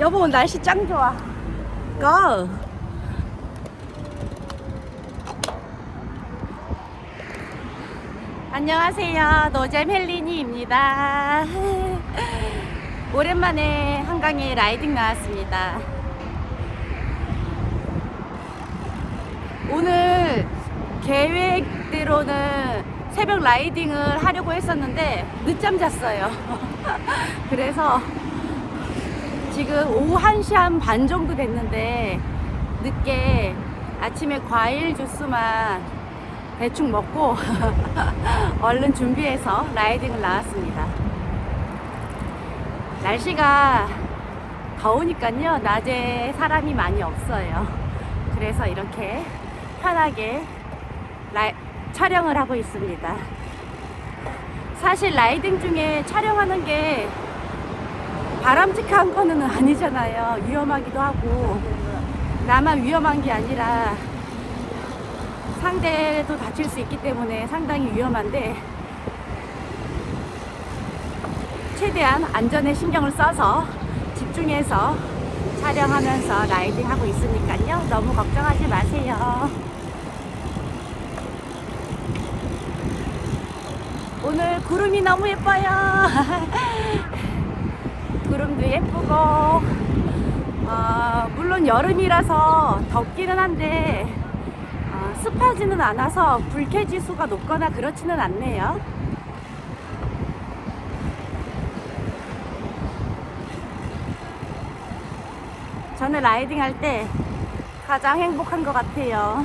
여보 날씨 짱 좋아. 고! 안녕하세요. 노잼 헬리니입니다. 오랜만에 한강에 라이딩 나왔습니다. 오늘 계획대로는 새벽 라이딩을 하려고 했었는데 늦잠 잤어요. 그래서 지금 오후 1시 한 반 정도 됐는데 늦게 아침에 과일 주스만 대충 먹고 얼른 준비해서 라이딩을 나왔습니다. 날씨가 더우니까요. 낮에 사람이 많이 없어요. 그래서 이렇게 편하게 라- 촬영을 하고 있습니다. 사실 라이딩 중에 촬영하는 게 바람직한 거는 아니잖아요. 위험하기도 하고 나만 위험한 게 아니라 상대도 다칠 수 있기 때문에 상당히 위험한데 최대한 안전에 신경을 써서 집중해서 촬영하면서 라이딩 하고 있으니까요. 너무 걱정하지 마세요. 오늘 구름이 너무 예뻐요. 구름도 예쁘고, 어, 물론 여름이라서 덥기는 한데, 어, 습하지는 않아서 불쾌지수가 높거나 그렇지는 않네요. 저는 라이딩 할 때 가장 행복한 것 같아요.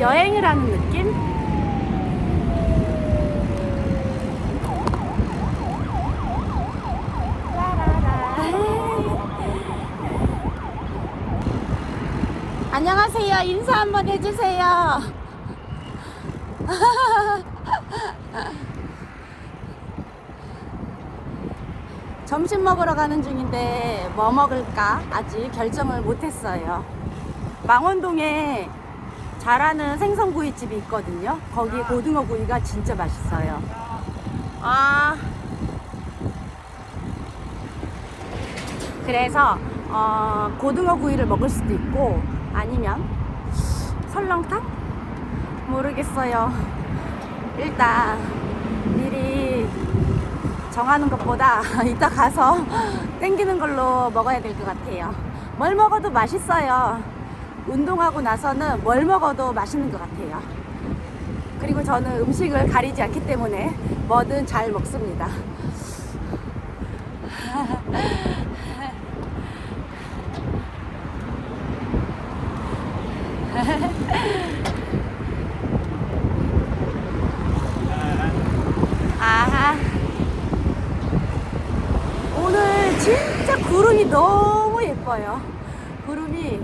여행을 하는 느낌? 안녕하세요. 인사 한번 해주세요. 점심 먹으러 가는 중인데 뭐 먹을까 아직 결정을 못했어요. 망원동에 잘하는 생선구이집이 있거든요. 거기 고등어 구이가 진짜 맛있어요. 아 그래서 어, 고등어 구이를 먹을 수도 있고 아니면 설렁탕 모르겠어요. 일단 미리 정하는 것보다 이따 가서 땡기는 걸로 먹어야 될 것 같아요. 뭘 먹어도 맛있어요. 운동하고 나서는 뭘 먹어도 맛있는 것 같아요. 그리고 저는 음식을 가리지 않기 때문에 뭐든 잘 먹습니다. 아하. 오늘 진짜 구름이 너무 예뻐요. 구름이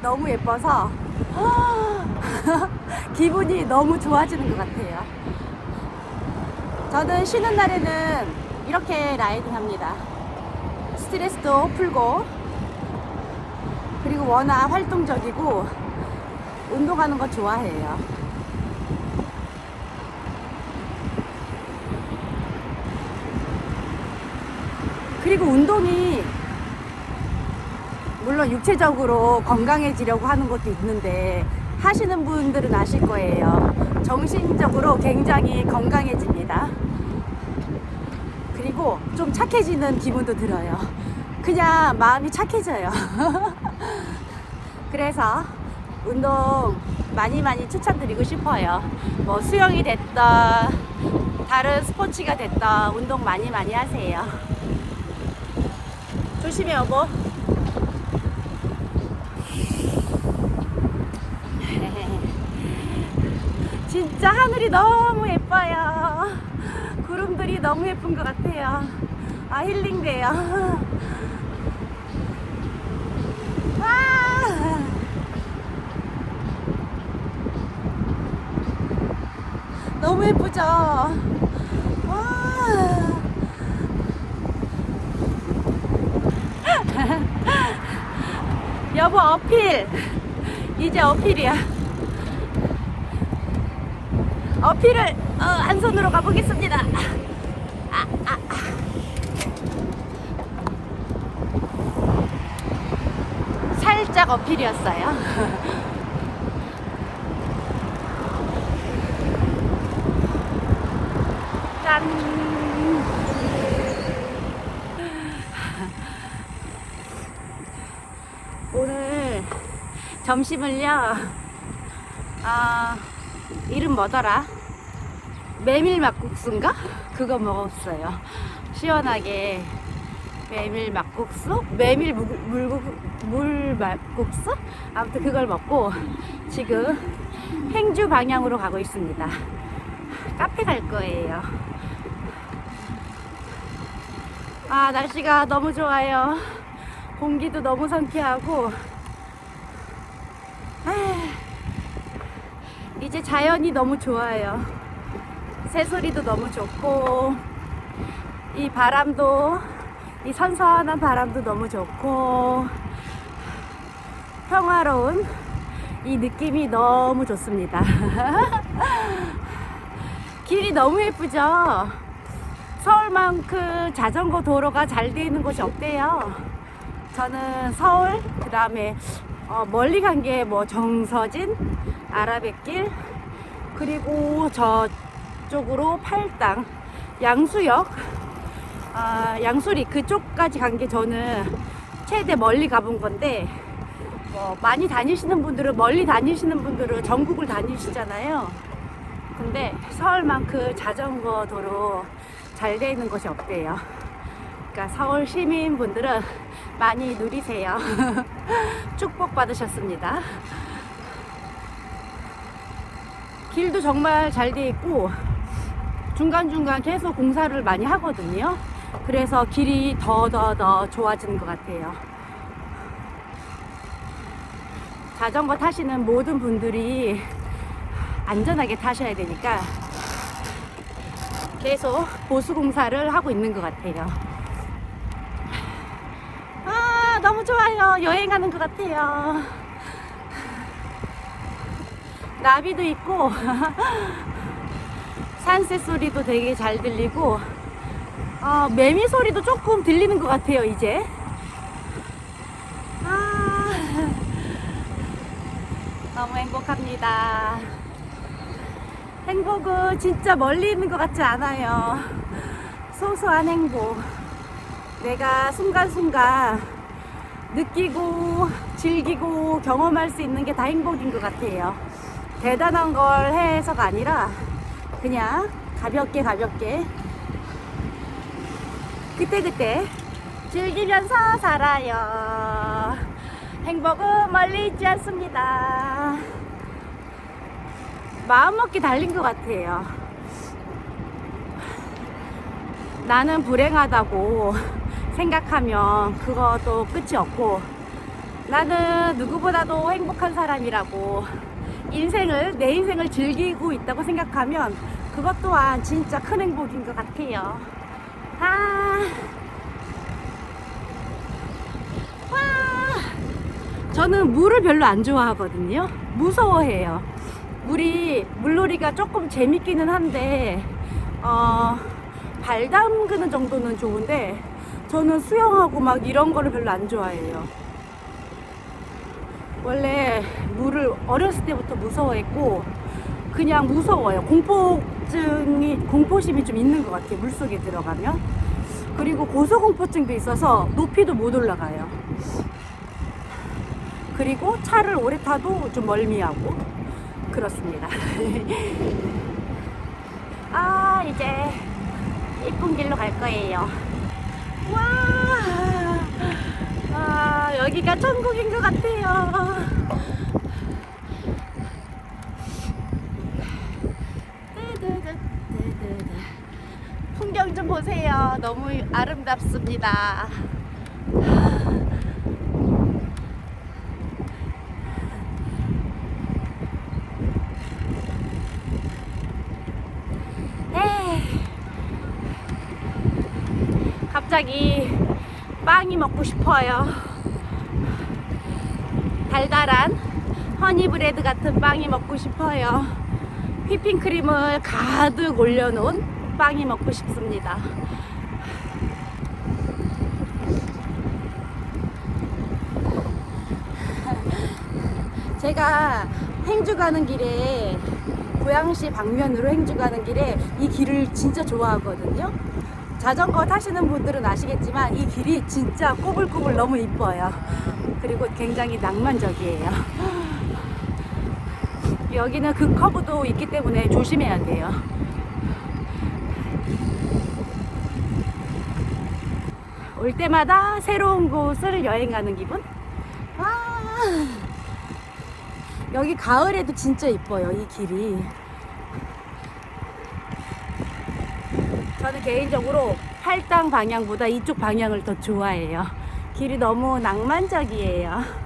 너무 예뻐서 기분이 너무 좋아지는 것 같아요. 저는 쉬는 날에는 이렇게 라이딩 합니다. 스트레스도 풀고 그리고 워낙 활동적이고 운동하는 거 좋아해요. 그리고 운동이 물론 육체적으로 건강해지려고 하는 것도 있는데 하시는 분들은 아실 거예요. 정신적으로 굉장히 건강해집니다. 그리고 좀 착해지는 기분도 들어요. 그냥 마음이 착해져요. 그래서 운동 많이 많이 추천드리고 싶어요. 뭐 수영이 됐다, 다른 스포츠가 됐다, 운동 많이 많이 하세요. 조심해 여보. 진짜 하늘이 너무 예뻐요. 구름들이 너무 예쁜 것 같아요. 아 힐링돼요. 와. 너무 예쁘죠? 와. 여보 어필 이제 어필이야 어필을 어, 한 손으로 가보겠습니다 아, 아, 아. 살짝 어필이었어요 짠! 오늘 점심을요, 아, 이름 뭐더라? 메밀 막국수인가? 그거 먹었어요. 시원하게 메밀 막국수? 메밀 물, 물, 물 막국수? 아무튼 그걸 먹고 지금 행주 방향으로 가고 있습니다. 카페 갈 거예요. 아, 날씨가 너무 좋아요. 공기도 너무 상쾌하고. 아, 이제 자연이 너무 좋아요. 새소리도 너무 좋고, 이 바람도, 이 선선한 바람도 너무 좋고, 평화로운 이 느낌이 너무 좋습니다. 길이 너무 예쁘죠? 서울만큼 자전거 도로가 잘 되어 있는 곳이 없대요. 저는 서울, 그 다음에 어, 멀리 간 게 뭐 정서진, 아라뱃길, 그리고 저쪽으로 팔당, 양수역, 아, 양수리 그쪽까지 간 게 저는 최대 멀리 가본 건데, 뭐 많이 다니시는 분들은 멀리 다니시는 분들은 전국을 다니시잖아요. 근데 서울만큼 자전거 도로 잘 되어 있는 곳이 없대요. 그러니까 서울 시민분들은 많이 누리세요. 축복 받으셨습니다. 길도 정말 잘돼 있고 중간중간 계속 공사를 많이 하거든요. 그래서 길이 더더 더 좋아지는 것 같아요. 자전거 타시는 모든 분들이 안전하게 타셔야 되니까 계속 보수 공사를 하고 있는 것 같아요. 아, 너무 좋아요. 여행하는 것 같아요. 나비도 있고, 산새 소리도 되게 잘 들리고, 어, 매미 소리도 조금 들리는 것 같아요, 이제. 아, 너무 행복합니다. 행복은 진짜 멀리 있는 것 같지 않아요. 소소한 행복. 내가 순간순간 느끼고 즐기고 경험할 수 있는 게 다 행복인 것 같아요. 대단한 걸 해서가 아니라 그냥 가볍게 가볍게 그때그때 즐기면서 살아요. 행복은 멀리 있지 않습니다. 마음먹기 달린 것 같아요. 나는 불행하다고 생각하면 그것도 끝이 없고 나는 누구보다도 행복한 사람이라고 인생을 내 인생을 즐기고 있다고 생각하면 그것 또한 진짜 큰 행복인 것 같아요. 아, 와, 저는 물을 별로 안 좋아하거든요. 무서워해요. 물이 물놀이가 조금 재밌기는 한데 어, 발 담그는 정도는 좋은데 저는 수영하고 막 이런 거를 별로 안 좋아해요. 원래 물을 어렸을 때부터 무서워했고 그냥 무서워요. 공포증이 공포심이 좀 있는 것 같아요. 물 속에 들어가면 그리고 고소공포증도 있어서 높이도 못 올라가요. 그리고 차를 오래 타도 좀 멀미하고 그렇습니다. 아 이제 이쁜 길로 갈 거예요. 와, 아 여기가 천국인 것 같아요. 풍경 좀 보세요. 너무 아름답습니다. 에이. 갑자기 빵이 먹고 싶어요. 달달한 허니브레드 같은 빵이 먹고 싶어요. 휘핑크림을 가득 올려놓은 빵이 먹고 싶습니다. 제가 행주 가는 길에 고양시 방면으로 행주 가는 길에 이 길을 진짜 좋아하거든요. 자전거 타시는 분들은 아시겠지만 이 길이 진짜 꼬불꼬불 너무 이뻐요. 그리고 굉장히 낭만적이에요. 여기는 그 커브도 있기 때문에 조심해야 돼요. 올 때마다 새로운 곳을 여행하는 기분? 아, 여기 가을에도 진짜 이뻐요, 이 길이. 저는 개인적으로 팔당 방향보다 이쪽 방향을 더 좋아해요. 길이 너무 낭만적이에요.